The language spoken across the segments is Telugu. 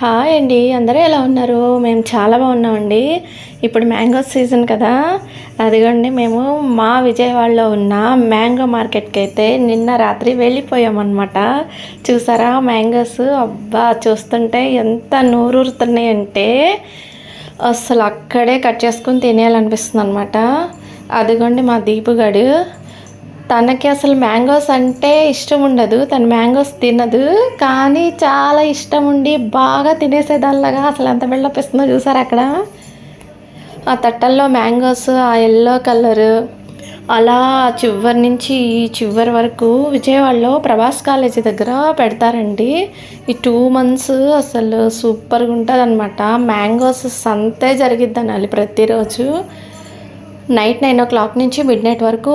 హాయ్ అండి అందరూ ఎలా ఉన్నారు? మేము చాలా బాగున్నామండి. ఇప్పుడు మ్యాంగో సీజన్ కదా. అదిగోండి మేము మా విజయవాడలో ఉన్న మ్యాంగో మార్కెట్కి అయితే నిన్న రాత్రి వెళ్ళిపోయామన్నమాట. చూసారా మ్యాంగోస్? అబ్బా చూస్తుంటే ఎంత నూరూరుతున్నాయంటే అసలు అక్కడే కట్ చేసుకుని తినేయాలనిపిస్తుంది అనమాట అదిగోండి మా దీపుగాడు. తనకి అసలు మ్యాంగోస్ అంటే ఇష్టం ఉండదు. తను మ్యాంగోస్ తినదు. కానీ చాలా ఇష్టం ఉండి బాగా తినేసేదానిలాగా అసలు ఎంత వెళ్ళపిస్తుందో చూసారు అక్కడ? ఆ తట్టల్లో మ్యాంగోస్ ఆ ఎల్లో కలరు అలా చివరి నుంచి ఈ చివరి వరకు విజయవాడలో ప్రభాస్ కాలేజీ దగ్గర పెడతారండి. ఈ టూ మంత్స్ అసలు సూపర్గా ఉంటుంది అనమాట మ్యాంగోస్ సంతే జరిగిద్ది అనాలి ప్రతిరోజు. నైట్ నైన్ ఓ క్లాక్ నుంచి మిడ్ నైట్ వరకు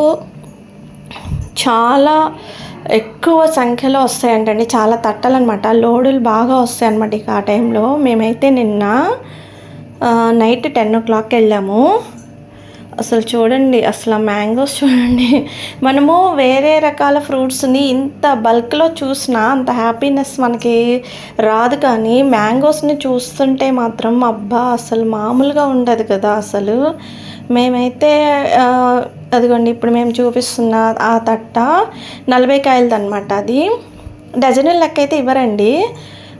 చాలా ఎక్కువ సంఖ్యలో వస్తాయంటండి. చాలా తట్టలు అనమాట లోడులు బాగా వస్తాయి అనమాట ఇక ఆ టైంలో. మేమైతే నిన్న నైట్ టెన్ ఓ క్లాక్ వెళ్ళాము. అసలు చూడండి అసలు మ్యాంగోస్ చూడండి. మనము వేరే రకాల ఫ్రూట్స్ని ఇంత బల్క్లో చూసినా అంత హ్యాపీనెస్ మనకి రాదు కానీ మ్యాంగోస్ని చూస్తుంటే మాత్రం అబ్బా అసలు మామూలుగా ఉండదు కదా అసలు. మేమైతే అదిగోండి ఇప్పుడు మేము చూపిస్తున్న ఆ తట్ట నలభై కాయలది అనమాట అది. డజన్ లెక్క అయితే ఇవ్వరండి.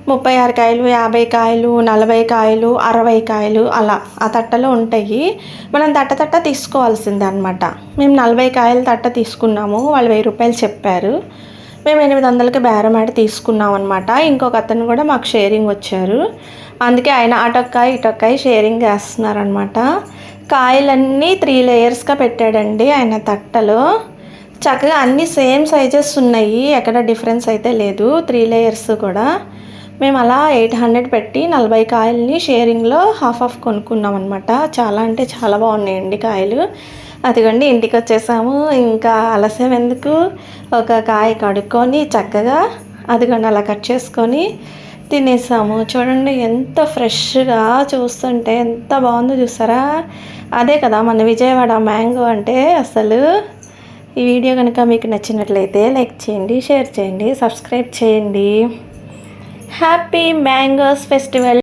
ముప్పై ఆరు కాయలు యాభై కాయలు నలభై కాయలు అరవై కాయలు అలా ఆ తట్టలో ఉంటాయి. మనం తట్ట తట్ట తీసుకోవాల్సిందే అనమాట మేము నలభై కాయల తట్ట తీసుకున్నాము. వాళ్ళు వెయ్యి రూపాయలు చెప్పారు. మేము ఎనిమిది వందలకి బేరం ఆడి తీసుకున్నాం అనమాట ఇంకొక అతను కూడా మాకు షేరింగ్ వచ్చారు. అందుకే ఆయన అటొక్కాయ ఇటొక్కాయ షేరింగ్ చేస్తున్నారనమాట కాయలన్నీ త్రీ లేయర్స్గా పెట్టాడండి ఆయన తట్టలో. చక్కగా అన్నీ సేమ్ సైజెస్ ఉన్నాయి. ఎక్కడ డిఫరెన్స్ అయితే లేదు. త్రీ లేయర్స్ కూడా. మేము అలా ఎయిట్ హండ్రెడ్ పెట్టి నలభై కాయల్ని షేరింగ్లో హాఫ్ హాఫ్ కొనుక్కున్నాం అనమాట చాలా అంటే చాలా బాగున్నాయండి కాయలు. అదిగోండి ఇంటికి వచ్చేసాము. ఇంకా అలసం ఎందుకు ఒక కాయ కడుక్కొని చక్కగా అదిగండి అలా కట్ చేసుకొని తినేసాము. చూడండి ఎంత ఫ్రెష్గా చూస్తుంటే ఎంత బాగుందో చూసారా? అదే కదా మన విజయవాడ మ్యాంగో అంటే అసలు ఈ వీడియో కనుక మీకు నచ్చినట్లయితే లైక్ చేయండి షేర్ చేయండి సబ్స్క్రైబ్ చేయండి. Happy Mangoes Festival!